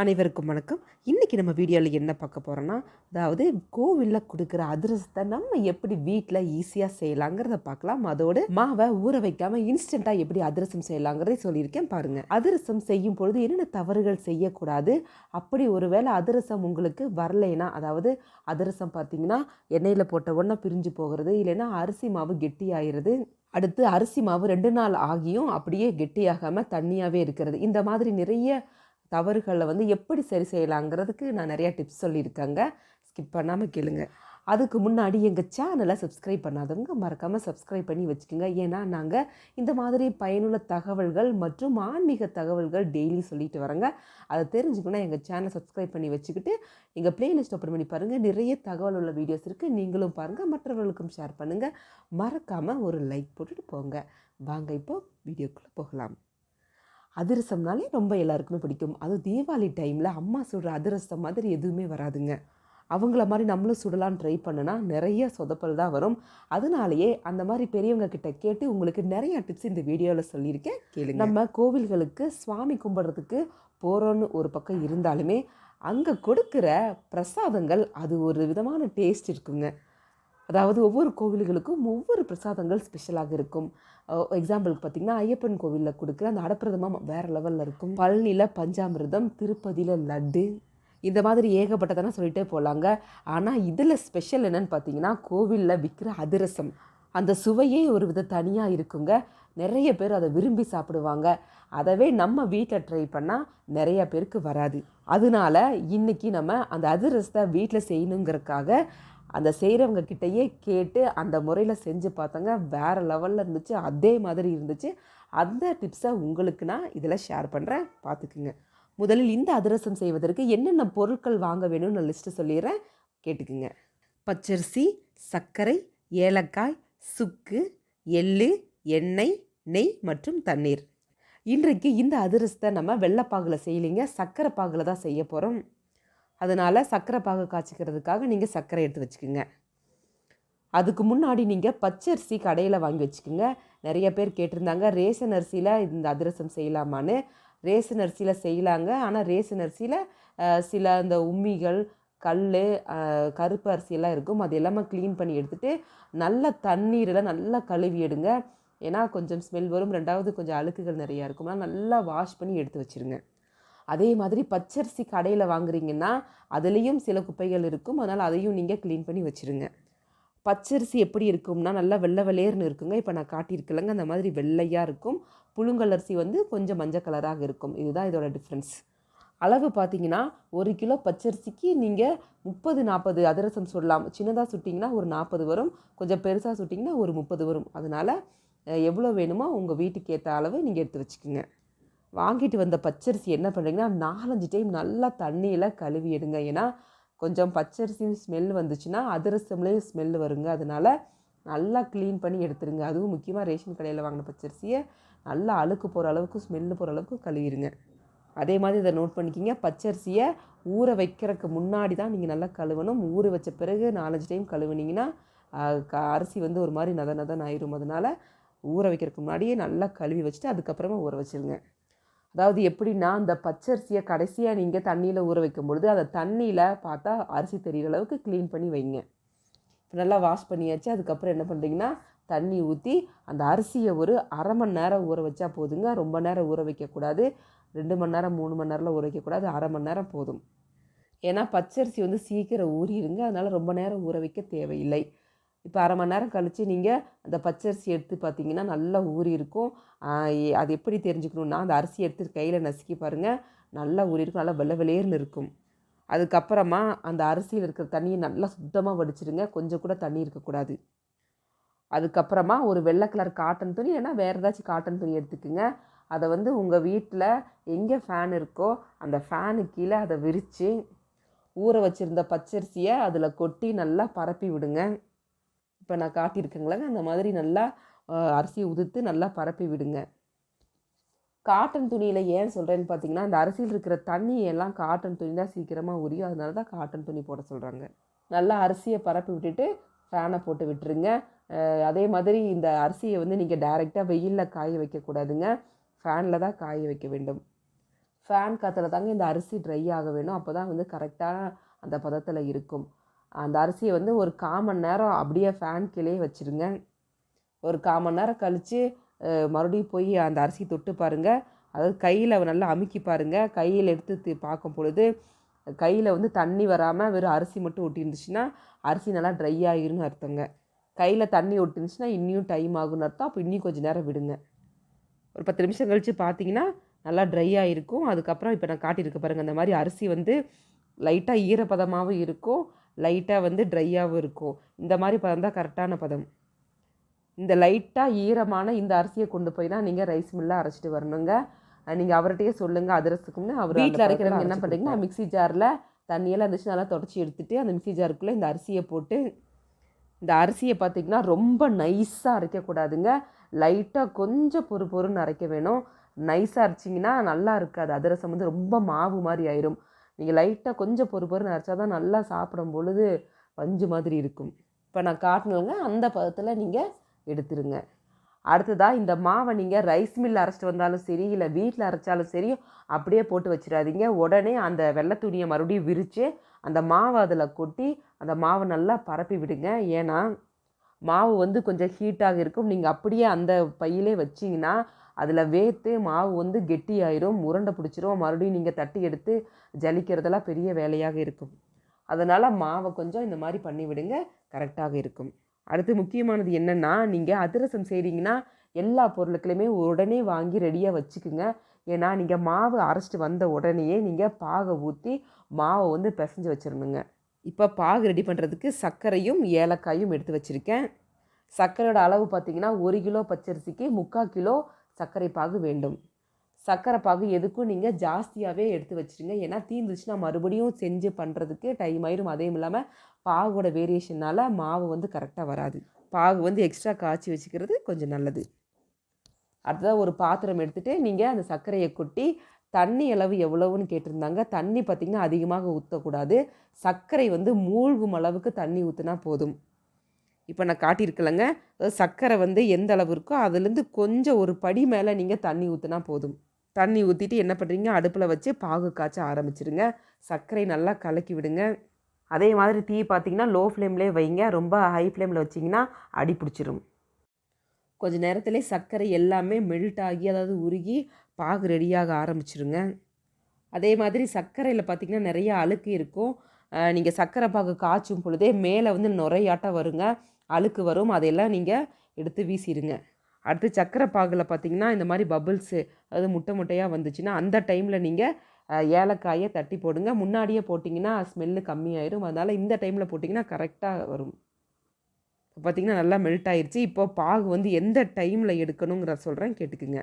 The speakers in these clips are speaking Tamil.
அனைவருக்கும் வணக்கம். இன்றைக்கி நம்ம வீடியோவில் என்ன பார்க்க போகிறோன்னா அதாவது கோவிலில் கொடுக்குற அதிரசத்தை நம்ம எப்படி வீட்டில் ஈஸியாக செய்யலாங்கிறத பார்க்கலாம். அதோடு மாவை ஊற வைக்காமல் இன்ஸ்டண்ட்டாக எப்படி அதிரசம் செய்யலாங்கிறதை சொல்லியிருக்கேன் பாருங்கள் அதிரசம் செய்யும் பொழுது என்னென்ன தவறுகள் செய்யக்கூடாது? அப்படி ஒருவேளை அதிரசம் உங்களுக்கு வரலைன்னா அதாவது அதிரசம் பார்த்தீங்கன்னா எண்ணெயில் போட்ட உடனே பிரிஞ்சு போகிறது இல்லைன்னா அரிசி மாவு கெட்டியாயிருது அடுத்து அரிசி மாவு ரெண்டு நாள் ஆகியும் அப்படியே கெட்டியாகாமல் தண்ணியாகவே இருக்கிறது. இந்த மாதிரி நிறைய தவறுகளை வந்து எப்படி சரி செய்யலாங்கிறதுக்கு நான் நிறையா டிப்ஸ் சொல்லியிருக்கேங்க. ஸ்கிப் பண்ணாமல் கேளுங்க. அதுக்கு முன்னாடி எங்கள் சேனலை சப்ஸ்கிரைப் பண்ணாதவங்க மறக்காமல் சப்ஸ்கிரைப் பண்ணி வச்சுக்கோங்க. ஏன்னா நாங்கள் இந்த மாதிரி பயனுள்ள தகவல்கள் மற்றும் ஆன்மீக தகவல்கள் டெய்லி சொல்லிட்டு வரோங்க அதை தெரிஞ்சுக்கணும் எங்கள் சேனலை சப்ஸ்கிரைப் பண்ணி வச்சுக்கிட்டு எங்கள் பிளேலிஸ்ட் ஓப்பன் பண்ணி பாருங்கள் நிறைய தகவல் உள்ள வீடியோஸ் இருக்குது நீங்களும் பாருங்கள் மற்றவர்களுக்கும் ஷேர் பண்ணுங்கள் மறக்காமல் ஒரு லைக் போட்டுட்டு போங்க. வாங்க இப்போ வீடியோக்குள்ளே போகலாம். அதிரசம்னாலே ரொம்ப எல்லாருக்குமே பிடிக்கும். அதுவும் தீபாவளி டைமில் அம்மா சுடுற அதிரசம் மாதிரி எதுவுமே வராதுங்க. அவங்கள மாதிரி நம்மளும் சுடலான்னு ட்ரை பண்ணுனா நிறைய சொதப்பல் தான் வரும். அதனாலேயே அந்த மாதிரி பெரியவங்க கிட்ட கேட்டு உங்களுக்கு நிறைய டிப்ஸ் இந்த வீடியோவில் சொல்லியிருக்கேன். கேளுங்க. நம்ம கோவில்களுக்கு சுவாமி கும்பிட்றதுக்கு போகிறோன்னு ஒரு பக்கம் இருந்தாலுமே அங்கே கொடுக்குற பிரசாதங்கள் அது ஒரு விதமான டேஸ்ட் இருக்குங்க. அதாவது ஒவ்வொரு கோவில்களுக்கும் ஒவ்வொரு பிரசாதங்கள் ஸ்பெஷலாக இருக்கும். எக்ஸாம்பிளுக்கு பார்த்திங்கன்னா ஐயப்பன் கோவிலில் கொடுக்குற அந்த அடப்பிரதமாக வேறு லெவலில் இருக்கும். பழனியில் பஞ்சாமிர்தம் திருப்பதியில் லட்டு இந்த மாதிரி ஏகப்பட்டதானே சொல்லிட்டே போகலாங்க ஆனால் இதில் ஸ்பெஷல் என்னென்னு பார்த்தீங்கன்னா கோவிலில் விற்கிற அதிரசம். அந்த சுவையே ஒரு வித தனியாக இருக்குங்க. நிறைய பேர் அதை விரும்பி சாப்பிடுவாங்க. அதவே நம்ம வீட்டில் ட்ரை பண்ணால் நிறைய பேருக்கு வராது. அதனால இன்றைக்கி நம்ம அந்த அதிரசத்தை வீட்டில் செய்யணுங்கிறதுக்காக அந்த செய்கிறவங்க கிட்டேயே கேட்டு அந்த முறையில் செஞ்சு பார்த்தங்க வேறு லெவலில் இருந்துச்சு. அதே மாதிரி இருந்துச்சு. அந்த டிப்ஸை உங்களுக்கு நான் இதில் ஷேர் பண்ணுறேன் பார்த்துக்குங்க முதலில் இந்த அதிரசம் செய்வதற்கு என்னென்ன பொருட்கள் வாங்க வேணும்னு நான் லிஸ்ட்டு சொல்லிடுறேன். கேட்டுக்குங்க. பச்சரிசி சர்க்கரை ஏலக்காய் சுக்கு எள்ளு எண்ணெய் நெய் மற்றும் தண்ணீர். இன்றைக்கு இந்த அதிரசத்தை நம்ம வெள்ளைப்பாகில் செய்யலைங்க. சர்க்கரை பாகில் தான் செய்ய போகிறோம் அதனால் சர்க்கரை பாகு காய்ச்சிக்கிறதுக்காக நீங்கள் சர்க்கரை எடுத்து வச்சுக்கோங்க. அதுக்கு முன்னாடி நீங்கள் பச்சரிசி கடையில் வாங்கி வச்சுக்கோங்க. நிறைய பேர் கேட்டிருந்தாங்க ரேஷன் அரிசியில் இந்த அதிரசம் செய்யலாமான்னு. ரேஷன் அரிசியில் செய்யலாங்க. ஆனால் ரேஷன் அரிசியில் சில அந்த உம்மிகள் கல் கருப்பு அரிசியெல்லாம் இருக்கும். அது எல்லாமே க்ளீன் பண்ணி எடுத்துகிட்டு நல்ல தண்ணீரில் நல்லா கழுவி எடுங்க. ஏன்னா கொஞ்சம் ஸ்மெல் வரும். ரெண்டாவது கொஞ்சம் அழுக்குகள் நிறையா இருக்கும்னா நல்லா வாஷ் பண்ணி எடுத்து வச்சுருங்க. அதே மாதிரி பச்சரிசி கடையில் வாங்குறீங்கன்னா அதுலேயும் சில குப்பைகள் இருக்கும். அதனால் அதையும் நீங்கள் க்ளீன் பண்ணி வச்சுருங்க. பச்சரிசி எப்படி இருக்கும்னா நல்லா வெள்ளை வெள்ளையர்னு இருக்குங்க. இப்போ நான் காட்டியிருக்கலங்க அந்த மாதிரி வெள்ளையாக இருக்கும். புழுங்கலரிசி வந்து கொஞ்சம் மஞ்சள் கலராக இருக்கும். இதுதான் இதோட டிஃப்ரென்ஸ் அளவு பார்த்தீங்கன்னா ஒரு கிலோ பச்சரிசிக்கு நீங்கள் முப்பது நாற்பது அதிரசம் சுடலாம். சின்னதாக சுட்டிங்கன்னா ஒரு நாற்பது வரும். கொஞ்சம் பெருசாக சுட்டிங்கன்னா ஒரு முப்பது வரும். அதனால் எவ்வளோ வேணுமோ உங்கள் வீட்டுக்கு ஏற்ற அளவு நீங்கள் எடுத்து வச்சுக்கோங்க. வாங்கிட்டு வந்த பச்சரிசி என்ன பண்ணுறீங்கன்னா நாலஞ்சு டைம் நல்லா தண்ணியில் கழுவி எடுங்க. ஏன்னா கொஞ்சம் பச்சரிசியும் ஸ்மெல் வந்துச்சுன்னா அதிரசம்லேயும் ஸ்மெல் வருங்க. அதனால் நல்லா க்ளீன் பண்ணி எடுத்துருங்க. அதுவும் முக்கியமாக ரேஷன் கடையில் வாங்கின பச்சரிசியை நல்லா அழுக்கு போகிற அளவுக்கு ஸ்மெல்லு போகிற அளவுக்கு கழுவிடுங்க அதே மாதிரி இதை நோட் பண்ணிக்கிங்க. பச்சரிசியை ஊற வைக்கிறதுக்கு முன்னாடி தான் நீங்கள் நல்லா கழுவணும். ஊற வச்ச பிறகு நாலஞ்சு டைம் கழுவுனீங்கன்னா அரிசி வந்து ஒரு மாதிரி நத நதன் ஆயிரும். அதனால் ஊற வைக்கிறதுக்கு முன்னாடியே நல்லா கழுவி வச்சுட்டு அதுக்கப்புறமா ஊற வச்சுருங்க. அதாவது எப்படின்னா அந்த பச்சரிசியை கடைசியாக நீங்கள் தண்ணியில் ஊற வைக்கும் பொழுது அதை தண்ணியில் பார்த்தா அரிசி தெரிகிற அளவுக்கு க்ளீன் பண்ணி வைங்க. நல்லா வாஷ் பண்ணியாச்சு. அதுக்கப்புறம் என்ன பண்ணுறீங்கன்னா தண்ணி ஊற்றி அந்த அரிசியை ஒரு அரை மணி நேரம் ஊற வச்சா போதுங்க. ரொம்ப நேரம் ஊற வைக்கக்கூடாது. ரெண்டு மணி நேரம் மூணு மணி நேரம்லாம் ஊற வைக்கக்கூடாது. அரை மணி நேரம் போதும். ஏன்னா பச்சரிசி வந்து சீக்கிரம் ஊறிடுங்க. அதனால் ரொம்ப நேரம் ஊற வைக்க தேவையில்லை. இப்போ அரை மணி நேரம் கழித்து நீங்கள் அந்த பச்சரிசி எடுத்து பார்த்தீங்கன்னா நல்லா ஊறி இருக்கும் அது எப்படி தெரிஞ்சுக்கணுன்னா அந்த அரிசி எடுத்து கையில் நசுக்கி பாருங்கள் நல்லா ஊறி இருக்கும் நல்லா வெள்ளை வெளியேர்னு இருக்கும். அதுக்கப்புறமா அந்த அரிசியில் இருக்கிற தண்ணியை நல்லா சுத்தமாக வடிச்சிடுங்க கொஞ்சம் கூட தண்ணி இருக்கக்கூடாது. அதுக்கப்புறமா ஒரு வெள்ளை கலர் காட்டன் துணி ஏன்னா வேறு ஏதாச்சும் காட்டன் துணி எடுத்துக்கோங்க. அதை வந்து உங்கள் வீட்டில் எங்கே ஃபேன் இருக்கோ அந்த ஃபேனு கீழே அதை விரித்து ஊற வச்சுருந்த பச்சரிசியை அதில் கொட்டி நல்லா பரப்பி விடுங்க. இப்போ நான் காட்டியிருக்கேங்களேங்க அந்த மாதிரி நல்லா அரிசியை உதித்து நல்லா பரப்பி விடுங்க. காட்டன் துணியில் ஏன் சொல்கிறேன்னு பார்த்தீங்கன்னா அந்த அரிசியில் இருக்கிற தண்ணியெல்லாம் காட்டன் துணி தான் சீக்கிரமாக உரியும். அதனால தான் காட்டன் துணி போட சொல்கிறாங்க நல்லா அரிசியை பரப்பி விட்டுட்டு ஃபேனை போட்டு விட்டுருங்க. அதே மாதிரி இந்த அரிசியை வந்து நீங்கள் டைரெக்டாக வெயிலில் காய வைக்கக்கூடாதுங்க ஃபேனில் தான் காய வைக்க வேண்டும். ஃபேன் காற்றுல தாங்க இந்த அரிசி ட்ரை ஆக வேணும். அப்போ தான் வந்து கரெக்டான அந்த பதத்தில் இருக்கும். அந்த அரிசியை வந்து ஒரு கால் மணி நேரம் அப்படியே ஃபேன் கீழே வச்சுருங்க. ஒரு கால் மணி நேரம் கழித்து மறுபடியும் போய் அந்த அரிசி தொட்டு பாருங்கள் அதாவது கையில் நல்லா அமுக்கி பாருங்கள் கையில் எடுத்து பார்க்கும் பொழுது கையில் வந்து தண்ணி வராமல் வெறும் அரிசி மட்டும் ஒட்டிருந்துச்சுன்னா அரிசி நல்லா ட்ரை ஆகிருன்னு அர்த்தங்க. கையில் தண்ணி ஒட்டிருந்துச்சுன்னா இன்னும் டைம் ஆகும்னு அர்த்தம். அப்போ இன்னும் கொஞ்சம் நேரம் விடுங்க. ஒரு பத்து நிமிஷம் கழித்து பார்த்தீங்கன்னா நல்லா ட்ரை ஆகிருக்கும் அதுக்கப்புறம் இப்போ நான் காட்டியிருக்க பாருங்கள் அந்த மாதிரி அரிசி வந்து லைட்டாக ஈரப்பதமாகவும் இருக்கும். லைட்டாக வந்து ட்ரையாகவும் இருக்கும். இந்த மாதிரி பதம் தான் கரெக்டான பதம். இந்த லைட்டாக ஈரமான இந்த அரிசியை கொண்டு போய் தான் நீங்கள் ரைஸ் மில்லில் அரைச்சிட்டு வரணுங்க. நீங்கள் அவர்கிட்டயே சொல்லுங்கள் அதிரசத்துக்கும்னு அவர் வீட்டில் அரைக்கிறவங்க என்ன பண்ணுறீங்கன்னா மிக்ஸி ஜாரில் தண்ணியெல்லாம் இருந்துச்சு நல்லா தொடச்சி எடுத்துட்டு அந்த மிக்ஸி ஜாருக்குள்ளே இந்த அரிசியை போட்டு இந்த அரிசியை பார்த்தீங்கன்னா ரொம்ப நைஸாக அரைக்கக்கூடாதுங்க லைட்டாக கொஞ்சம் பொறு பொறுன்னு அரைக்க வேணும். நைஸாக அரைச்சிங்கன்னா நல்லா இருக்காது. அதிரசம் வந்து ரொம்ப மாவு மாதிரி ஆயிரும். நீங்கள் லைட்டாக கொஞ்சம் பொறு பொறுன்னு அரைச்சா தான் நல்லா சாப்பிடும் பொழுது பஞ்சு மாதிரி இருக்கும். இப்போ நான் காட்டினவங்க அந்த பதத்தில் நீங்கள் எடுத்துருங்க. அடுத்ததாக இந்த மாவை நீங்கள் ரைஸ் மில் அரைச்சிட்டு வந்தாலும் சரி இல்லை வீட்டில் அரைச்சாலும் சரி அப்படியே போட்டு வச்சிடாதீங்க. உடனே அந்த வெள்ளை துணியை மறுபடியும் விரித்து அந்த மாவை அதில் கொட்டி அந்த மாவை நல்லா பரப்பி விடுங்க. ஏன்னா மாவு வந்து கொஞ்சம் ஹீட்டாக இருக்கும். நீங்கள் அப்படியே அந்த பையிலே வச்சிங்கன்னா அதில் வேர்த்து மாவு வந்து கெட்டியாயிரும் உருண்டை பிடிச்சிரும். மறுபடியும் நீங்கள் தட்டி எடுத்து ஜலிக்கிறதெல்லாம் பெரிய வேலையாக இருக்கும். அதனால் மாவை கொஞ்சம் இந்த மாதிரி பண்ணி விடுங்க கரெக்டாக இருக்கும். அடுத்து முக்கியமானது என்னென்னா நீங்கள் அதிரசம் செய்கிறீங்கன்னா எல்லா பொருட்களையுமே உடனே வாங்கி ரெடியாக வச்சுக்குங்க. ஏன்னா நீங்கள் மாவு அரைச்சிட்டு வந்த உடனேயே நீங்கள் பாகை ஊற்றி மாவை வந்து பிசைஞ்சு வச்சிடணுங்க இப்போ பாகு ரெடி பண்ணுறதுக்கு சர்க்கரையும் ஏலக்காயும் எடுத்து வச்சுருக்கேன். சர்க்கரையோட அளவு பார்த்தீங்கன்னா ஒரு கிலோ பச்சரிசிக்கு முக்கால் கிலோ சர்க்கரை பாகு வேண்டும். சர்க்கரை பாகு எதுக்கும் நீங்கள் ஜாஸ்தியாகவே எடுத்து வச்சிருங்க. ஏன்னா தீர்ந்துச்சுன்னா மறுபடியும் செஞ்சு பண்ணுறதுக்கு டைம் ஆயிரும். அதையும் இல்லாமல் பாகோட வேரியேஷனால் மாவு வந்து கரெக்டாக வராது. பாகு வந்து எக்ஸ்ட்ரா காய்ச்சி வச்சுக்கிறது கொஞ்சம் நல்லது. அடுத்ததாக ஒரு பாத்திரம் எடுத்துகிட்டு நீங்கள் அந்த சர்க்கரையை கொட்டி தண்ணி அளவு எவ்வளவுன்னு கேட்டிருந்தாங்க. தண்ணி பார்த்திங்கன்னா அதிகமாக ஊற்றக்கூடாது சர்க்கரை வந்து மூழ்கும் அளவுக்கு தண்ணி ஊற்றினா போதும். இப்போ நான் காட்டியிருக்கலங்க. சர்க்கரை வந்து எந்த அளவு இருக்கோ அதுலேருந்து கொஞ்சம் ஒரு படி மேலே நீங்கள் தண்ணி ஊற்றினா போதும். தண்ணி ஊற்றிட்டு என்ன பண்ணுறீங்க அடுப்பில் வச்சு பாகு காய்ச்ச ஆரம்பிச்சிருங்க. சர்க்கரை நல்லா கலக்கி விடுங்க. அதே மாதிரி தீ பார்த்தீங்கன்னா லோ ஃப்ளேம்லேயே வைங்க. ரொம்ப ஹை ஃப்ளேமில் வச்சிங்கன்னா அடி பிடிச்சிரும். கொஞ்சம் நேரத்திலே சர்க்கரை எல்லாமே மெல்ட் ஆகி அதாவது உருகி பாகு ரெடியாக ஆரம்பிச்சிருங்க. அதே மாதிரி சர்க்கரையில் பார்த்திங்கன்னா நிறைய அழுக்கு இருக்கும். நீங்கள் சர்க்கரை பாகு காய்ச்சும் பொழுதே மேலே வந்து நுரையாட்டம் வருங்க. அழுக்கு வரும் அதையெல்லாம் நீங்கள் எடுத்து வீசிடுங்க அடுத்து சக்கரை பாகில் பார்த்தீங்கன்னா இந்த மாதிரி பபுள்ஸு அதாவது முட்டை முட்டையாக வந்துச்சுன்னா அந்த டைமில் நீங்கள் ஏலக்காயை தட்டி போடுங்க. முன்னாடியே போட்டிங்கன்னா ஸ்மெல்லு கம்மியாயிடும் அதனால் இந்த டைமில் போட்டிங்கன்னா கரெக்டாக வரும். இப்போ பார்த்தீங்கன்னா நல்லா மெல்ட் ஆயிடுச்சு இப்போ பாகு வந்து எந்த டைமில் எடுக்கணுங்கிற சொல்கிறேன் கேட்டுக்குங்க.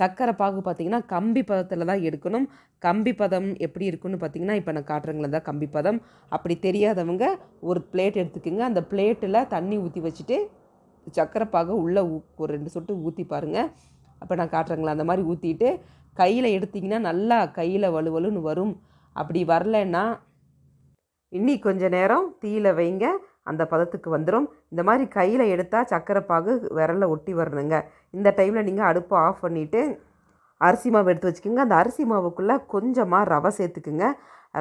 சர்க்கரை பாகு பார்த்தீங்கன்னா கம்பி பதத்தில் தான் எடுக்கணும். கம்பி பதம் எப்படி இருக்குன்னு பார்த்தீங்கன்னா இப்போ நான் காட்டுறேங்களா தான் கம்பி பதம். அப்படி தெரியாதவங்க ஒரு பிளேட் எடுத்துக்கோங்க. அந்த பிளேட்டில் தண்ணி ஊற்றி வச்சுட்டு சர்க்கரை பாகு உள்ளே ஊ ஒரு ரெண்டு சொட்டு ஊற்றி பாருங்கள் அப்போ நான் காட்டுறங்களா அந்த மாதிரி ஊற்றிட்டு கையில் எடுத்திங்கன்னா நல்லா கையில் வலுவலுன்னு வரும். அப்படி வரலைன்னா இன்னி கொஞ்சம் நேரம் தீயில வைங்க. அந்த பதத்துக்கு வந்துடும் இந்த மாதிரி கையில் எடுத்தால் சர்க்கரை பாகு விரலில் ஒட்டி வரணுங்க. இந்த டைமில் நீங்கள் அடுப்பை ஆஃப் பண்ணிவிட்டு அரிசி மாவு எடுத்து வச்சுக்கோங்க. அந்த அரிசி மாவுக்குள்ளே கொஞ்சமாக ரவை சேர்த்துக்குங்க.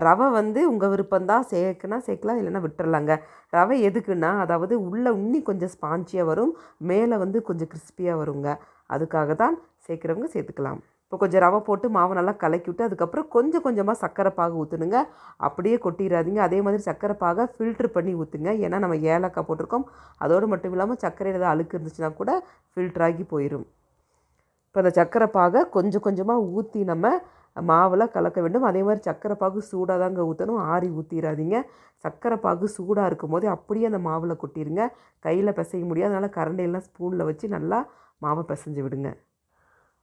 ரவை வந்து உங்கள் விருப்பம்தான் சேர்க்குனா சேர்க்கலாம் இல்லைன்னா விட்டுறலாங்க. ரவை எதுக்குன்னா அதாவது உள்ளே இன்னி கொஞ்சம் ஸ்பாஞ்சியாக வரும். மேலே வந்து கொஞ்சம் கிறிஸ்பியாக வருங்க. அதுக்காக தான் சேர்க்குறவங்க சேர்த்துக்கலாம். இப்போ கொஞ்சம் ரவை போட்டு மாவை நல்லா கலக்கி விட்டு அதுக்கப்புறம் கொஞ்சம் கொஞ்சமாக சர்க்கரை பாகு ஊற்றுனுங்க அப்படியே கொட்டிடாதீங்க அதே மாதிரி சர்க்கரை பாகை ஃபில்ட்ரு பண்ணி ஊற்றுங்க ஏன்னா நம்ம ஏலக்காய் போட்டிருக்கோம். அதோடு மட்டும் இல்லாமல் சர்க்கரையில் ஏதாவது அழுக்கு இருந்துச்சுன்னா கூட ஃபில்டர் ஆகி போயிடும் இப்போ அந்த சர்க்கரை பாகை கொஞ்சம் கொஞ்சமாக ஊற்றி நம்ம மாவில் கலக்க வேண்டும். அதே மாதிரி சர்க்கரை பாகு சூடாக தாங்க ஊற்றணும் ஆறி ஊற்றிடாதீங்க சர்க்கரை பாகு சூடாக இருக்கும் போதே அப்படியே அந்த மாவில் கொட்டிடுங்க கையில் பிசைய முடியாது. அதனால் கரண்டையெல்லாம் ஸ்பூனில் வச்சு நல்லா மாவை பிசைஞ்சு விடுங்க.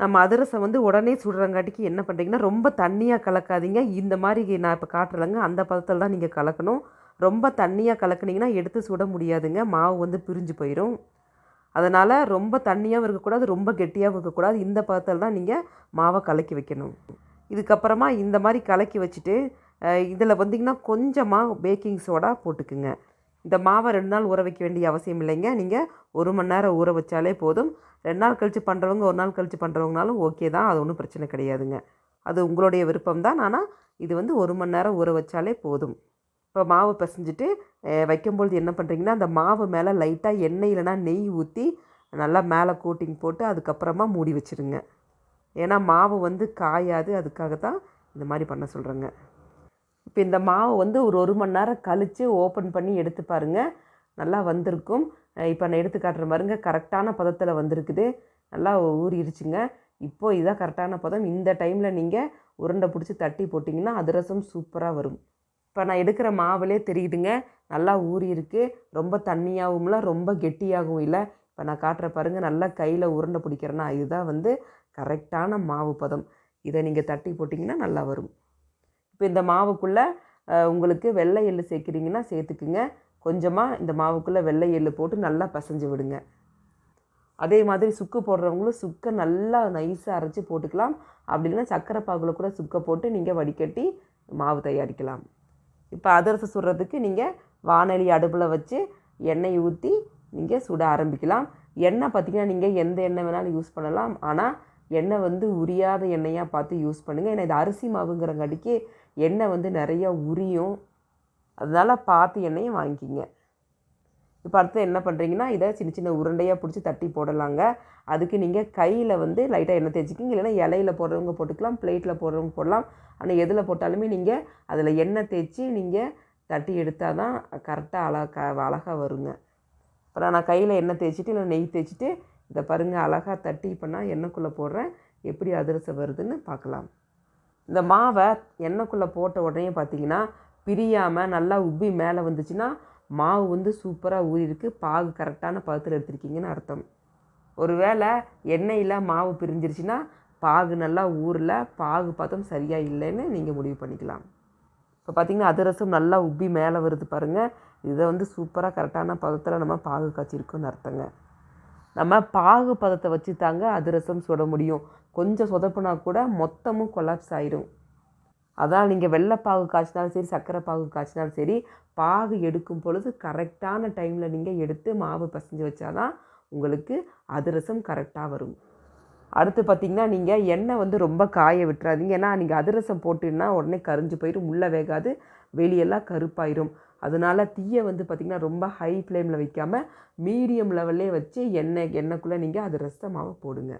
நம்ம அதிரசம் வந்து உடனே சுடுறங்காட்டிக்கு என்ன பண்ணுறீங்கன்னா ரொம்ப தண்ணியாக கலக்காதீங்க. இந்த மாதிரி நான் இப்போ காட்டுறேங்க. அந்த பதத்தில் தான் நீங்கள் கலக்கணும். ரொம்ப தண்ணியாக கலக்குனீங்கன்னா எடுத்து சுட முடியாதுங்க. மாவு வந்து பிரிஞ்சு போயிடும் அதனால் ரொம்ப தண்ணியாகவும் இருக்கக்கூடாது ரொம்ப கெட்டியாகவும் இருக்கக்கூடாது. இந்த பதத்தில் தான் நீங்கள் மாவை கலக்கி வைக்கணும். இதுக்கப்புறமா இந்த மாதிரி கலக்கி வச்சுட்டு இதில் வந்தீங்கன்னா கொஞ்சமாக பேக்கிங் சோடா போட்டுக்குங்க. இந்த மாவை ரெண்டு நாள் ஊற வைக்க வேண்டிய அவசியம் இல்லைங்க. நீங்கள் ஒரு மணி நேரம் ஊற வச்சாலே போதும். ரெண்டு நாள் கழித்து பண்ணுறவங்க ஒரு நாள் கழித்து பண்ணுறவங்கனாலும் ஓகே தான். அது ஒன்றும் பிரச்சனை கிடையாதுங்க. அது உங்களுடைய விருப்பம் தான். ஆனால் இது வந்து ஒரு மணி நேரம் ஊற வச்சாலே போதும். இப்போ மாவு பிசைஞ்சிட்டு வைக்கும்பொழுது என்ன பண்ணுறீங்கன்னா அந்த மாவு மேலே லைட்டாக எண்ணெய் இல்லைன்னா நெய் ஊற்றி நல்லா மேலே கோட்டிங் போட்டு அதுக்கப்புறமா மூடி வச்சிருங்க. ஏன்னா மாவு வந்து காயாது. அதுக்காக தான் இந்த மாதிரி பண்ண சொல்கிறேங்க இப்போ இந்த மாவு வந்து ஒரு ஒரு மணி நேரம் கழித்து ஓப்பன் பண்ணி எடுத்து பாருங்கள் நல்லா வந்திருக்கும். இப்போ நான் எடுத்து காட்டுற பாருங்க கரெக்டான பதத்தில் வந்திருக்குது. நல்லா ஊறிடுச்சுங்க இப்போது இதான் கரெக்டான பதம். இந்த டைமில் நீங்கள் உருண்டை பிடிச்சி தட்டி போட்டிங்கன்னா அதிரசம் சூப்பராக வரும். இப்போ நான் எடுக்கிற மாவுலே தெரியுதுங்க. நல்லா ஊறியிருக்கு. ரொம்ப தண்ணியாகவும் இல்லை ரொம்ப கெட்டியாகவும் இல்லை. இப்போ நான் காட்டுற பாருங்கள் நல்லா கையில் உருண்டை பிடிக்கிறேன்னா இதுதான் வந்து கரெக்டான மாவு பதம். இதை நீங்கள் தட்டி போட்டிங்கன்னா நல்லா வரும். இப்போ இந்த மாவுக்குள்ளே உங்களுக்கு வெள்ளை எள்ளு சேர்க்குறீங்கன்னா சேர்த்துக்குங்க. கொஞ்சமாக இந்த மாவுக்குள்ளே வெள்ளை எள்ளு போட்டு நல்லா பசைஞ்சு விடுங்க. அதே மாதிரி சுக்கு போடுறவங்களும் சுக்கை நல்லா நைஸாக அரைச்சி போட்டுக்கலாம். அப்படி இல்லைன்னா சக்கரை பாகுல கூட சுக்கை போட்டு நீங்கள் வடிகட்டி மாவு தயாரிக்கலாம். இப்போ அதிரசம் சுடுறதுக்கு நீங்கள் வானொலி அடுப்பில் வச்சு எண்ணெய் ஊற்றி நீங்கள் சுட ஆரம்பிக்கலாம். எண்ணெய் பார்த்திங்கன்னா நீங்கள் எந்த எண்ணெய் வேணாலும் யூஸ் பண்ணலாம். ஆனால் எண்ணெய் வந்து உரியாத எண்ணெயாக பார்த்து யூஸ் பண்ணுங்கள் ஏன்னா இது அரிசி மாவுங்கிறங்காட்டிக்கு எண்ணெய் வந்து நிறையா உரியும். அதனால் பார்த்து எண்ணெயும் வாங்கிக்கிங்க. இப்போ அடுத்து என்ன பண்ணுறீங்கன்னா இதை சின்ன சின்ன உருண்டையாக பிடிச்சி தட்டி போடலாங்க. அதுக்கு நீங்கள் கையில் வந்து லைட்டாக எண்ணெய் தேய்ச்சிக்கிங்க. இல்லைன்னா இலையில போடுறவங்க போட்டுக்கலாம் பிளேட்டில் போடுறவங்க போடலாம். ஆனால் எதில் போட்டாலுமே நீங்கள் அதில் எண்ணெய் தேய்ச்சி நீங்கள் தட்டி எடுத்தால் தான் கரெக்டாக அழகா அழகாக வருங்க. அப்புறம் நான் கையில் எண்ணெய் தேய்ச்சிட்டு இல்லை நெய் தேய்ச்சிட்டு இதை பாருங்கள் அழகாக தட்டி இப்போ நான் எண்ணெய்க்குள்ளே போடுறேன். எப்படி அதிரசம் வருதுன்னு பார்க்கலாம். இந்த மாவை எண்ணெய்க்குள்ளே போட்ட உடனே பார்த்தீங்கன்னா பிரியாமல் நல்லா உப்பி மேலே வந்துச்சுன்னா மாவு வந்து சூப்பராக ஊறியிருக்கு பாகு கரெக்டான பதத்தில் எடுத்திருக்கீங்கன்னு அர்த்தம். ஒருவேளை எண்ணெயில் மாவு பிரிஞ்சிருச்சுன்னா பாகு நல்லா ஊரில் பாகு பதம் சரியாக இல்லைன்னு நீங்கள் முடிவு பண்ணிக்கலாம். இப்போ பார்த்தீங்கன்னா அதிரசம் நல்லா உப்பி மேலே வருது பாருங்கள் இதை வந்து சூப்பராக கரெக்டான பதத்தில் நம்ம பாகு காய்ச்சிருக்கோன்னு அர்த்தங்க. நம்ம பாகு பதத்தை வச்சு தாங்க அதிரசம் சுட முடியும். கொஞ்சம் சொதப்புனா கூட மொத்தமும் கொலாப்ஸ் ஆயிரும். அதான் நீங்கள் வெள்ளைப்பாகு காய்ச்சினாலும் சரி சர்க்கரை பாகு காய்ச்சினாலும் சரி பாகு எடுக்கும் பொழுது கரெக்டான டைமில் நீங்கள் எடுத்து மாவு பசைஞ்சு வச்சாதான் உங்களுக்கு அதிரசம் கரெக்டாக வரும். அடுத்து பார்த்திங்கன்னா நீங்கள் எண்ணெய் வந்து ரொம்ப காய விட்டுறாதீங்க. ஏன்னா நீங்கள் அதிரசம் போட்டுன்னா உடனே கரிஞ்சு போயிடும் உள்ளே வேகாது வெளியெல்லாம் கருப்பாயிரும். அதனால தீயை வந்து பார்த்திங்கன்னா ரொம்ப ஹை ஃப்ளேமில் வைக்காமல் மீடியம் லெவல்லே வச்சு எண்ணெய் எண்ணெய்க்குள்ளே நீங்கள் அதிரச மாவை போடுங்க.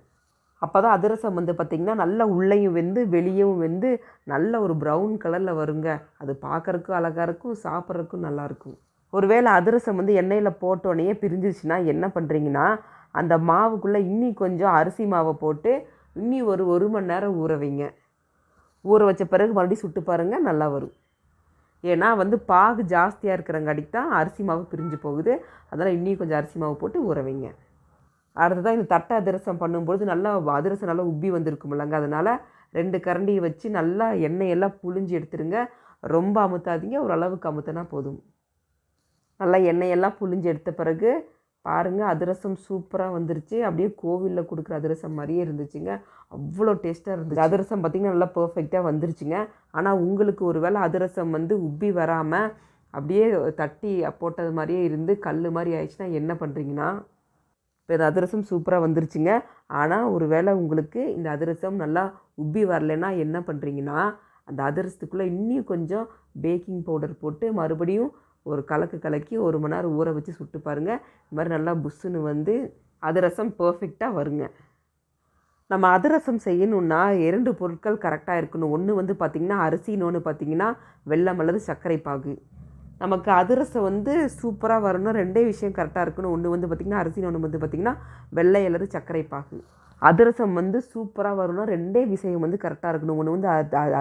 அப்போ தான் அதிரசம் வந்து பார்த்திங்கன்னா நல்லா உள்ளேயும் வெந்து வெளியும் வெந்து நல்ல ஒரு ப்ரௌன் கலரில் வருங்க. அது பார்க்குறக்கும் அழகாக இருக்கும் சாப்பிட்றதுக்கும் நல்லாயிருக்கும் ஒருவேளை அதிரசம் வந்து எண்ணெயில் போட்டோடனே பிரிஞ்சிருச்சுன்னா என்ன பண்ணுறீங்கன்னா அந்த மாவுக்குள்ளே இன்னி கொஞ்சம் அரிசி மாவை போட்டு இன்னி ஒரு ஒரு மணி நேரம் ஊற வைங்க. ஊற வச்ச பிறகு மறுபடியும் சுட்டு பாருங்கள் நல்லா வரும். ஏன்னா வந்து பாகு ஜாஸ்தியாக இருக்கிறங்காட்டிக்கு தான் அரிசி மாவு பிரிஞ்சு போகுது. அதனால் இன்னும் கொஞ்சம் அரிசி மாவு போட்டு ஊற வைங்க. அடுத்ததாக இந்த தட்டை அதிரசம் பண்ணும்பொழுது நல்லா அதிரசம் நல்லா உப்பி வந்திருக்குமில்லங்க அதனால் ரெண்டு கரண்டியை வச்சு நல்லா எண்ணெயெல்லாம் புழிஞ்சு எடுத்துருங்க. ரொம்ப அமுத்தாதீங்க. ஓரளவுக்கு அமுத்தினா போதும். நல்லா எண்ணெயெல்லாம் புழிஞ்சு எடுத்த பிறகு பாருங்கள் அதிரசம் சூப்பராக வந்துருச்சு. அப்படியே கோவிலில் கொடுக்குற அதிரசம் மாதிரியே இருந்துச்சுங்க. அவ்வளோ டேஸ்ட்டாக இருந்துச்சு. அதிரசம் பார்த்திங்கன்னா நல்லா பர்ஃபெக்டாக வந்துருச்சுங்க. ஆனால் உங்களுக்கு ஒரு வேளை அதிரசம் வந்து உப்பி வராமல் அப்படியே தட்டி போட்டது மாதிரியே இருந்து கல் மாதிரி ஆயிடுச்சுன்னா என்ன பண்ணுறீங்கன்னா இப்போ இந்த அதிரசம் சூப்பராக வந்துருச்சுங்க. ஆனால் ஒரு வேளை உங்களுக்கு இந்த அதிரசம் நல்லா உப்பி வரலைன்னா என்ன பண்ணுறீங்கன்னா அந்த அதிரசத்துக்குள்ளே இன்னும் கொஞ்சம் பேக்கிங் பவுடர் போட்டு மறுபடியும் ஒரு கலக்கு கலக்கி ஒரு மணி நேரம் ஊற வச்சு சுட்டு பாருங்கள் இந்த மாதிரி நல்லா புஷ்ஷுன்னு வந்து அதிரசம் பர்ஃபெக்டாக வருங்க. நம்ம அதிரசம் செய்யணுன்னா இரண்டு பொருட்கள் கரெக்டாக இருக்கணும். ஒன்று வந்து பார்த்திங்கன்னா அரிசி இன்னொன்று பார்த்திங்கன்னா வெள்ளம் அல்லது சர்க்கரை பாகு. நமக்கு அதிரசம் வந்து சூப்பராக வரணும். ரெண்டே விஷயம் கரெக்டாக இருக்கணும். ஒன்று வந்து பார்த்திங்கன்னா அரிசி ஒன்று வந்து பார்த்திங்கன்னா வெள்ளை அல்லது சர்க்கரை பாகு. அதிரசம் வந்து சூப்பராக வரணும். ரெண்டே விஷயம் வந்து கரெக்டாக இருக்கணும். ஒன்று வந்து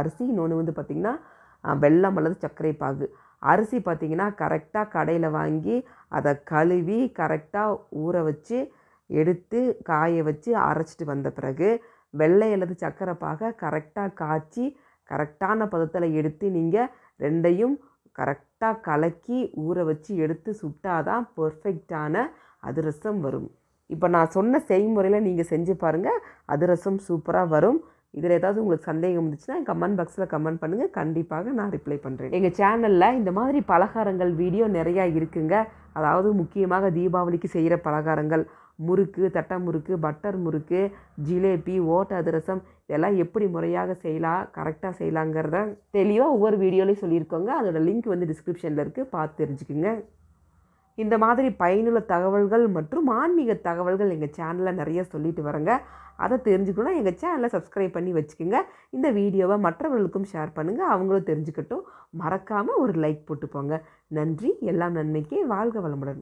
அரிசி இன்னொன்று வந்து பார்த்திங்கன்னா வெள்ளம் அல்லது சர்க்கரை பாகு. அரிசி பார்த்திங்கன்னா கரெக்டாக கடையில் வாங்கி அதை கழுவி கரெக்டாக ஊற வச்சு எடுத்து காய வச்சு அரைச்சிட்டு வந்த பிறகு வெள்ளை அல்லது சர்க்கரை பாகை கரெக்டாக காய்ச்சி கரெக்டான பதத்தில் எடுத்து நீங்கள் ரெண்டையும் கரெக்டாக கலக்கி ஊற வச்சு எடுத்து சுட்டாதான் பர்ஃபெக்டான அதிரசம் வரும். இப்போ நான் சொன்ன செய்முறையில் நீங்கள் செஞ்சு பாருங்கள் அதிரசம் சூப்பராக வரும். இதில் ஏதாவது உங்களுக்கு சந்தேகம் இருந்துச்சுன்னா கமெண்ட் பாக்ஸில் கமெண்ட் பண்ணுங்கள் கண்டிப்பாக நான் ரிப்ளை பண்ணுறேன் எங்கள் சேனலில் இந்த மாதிரி பலகாரங்கள் வீடியோ நிறையா இருக்குங்க. அதாவது முக்கியமாக தீபாவளிக்கு செய்கிற பலகாரங்கள். முறுக்கு தட்டை முறுக்கு பட்டர் முறுக்கு ஜிலேபி ஓட்ட அதிரசம் இதெல்லாம் எப்படி முறையாக செய்யலாம் கரெக்டாக செய்யலாங்கிறத தெளிவாக ஒவ்வொரு வீடியோலையும் சொல்லியிருக்கோங்க. அதோட லிங்க் வந்து டிஸ்கிரிப்ஷனில் இருக்குது பார்த்து தெரிஞ்சுக்குங்க. இந்த மாதிரி பயனுள்ள தகவல்கள் மற்றும் ஆன்மீக தகவல்கள் எங்கள் சேனலில் நிறைய சொல்லிட்டு வரேங்க. அதை தெரிஞ்சுக்கணும்னா எங்கள் சேனலை சப்ஸ்கிரைப் பண்ணி வச்சுக்கோங்க. இந்த வீடியோவை மற்றவர்களுக்கும் ஷேர் பண்ணுங்கள் அவங்களும் தெரிஞ்சுக்கட்டும். மறக்காமல் ஒரு லைக் போட்டு போங்க நன்றி. எல்லாம் நன்மைக்கு வாழ்க வளமுடன்.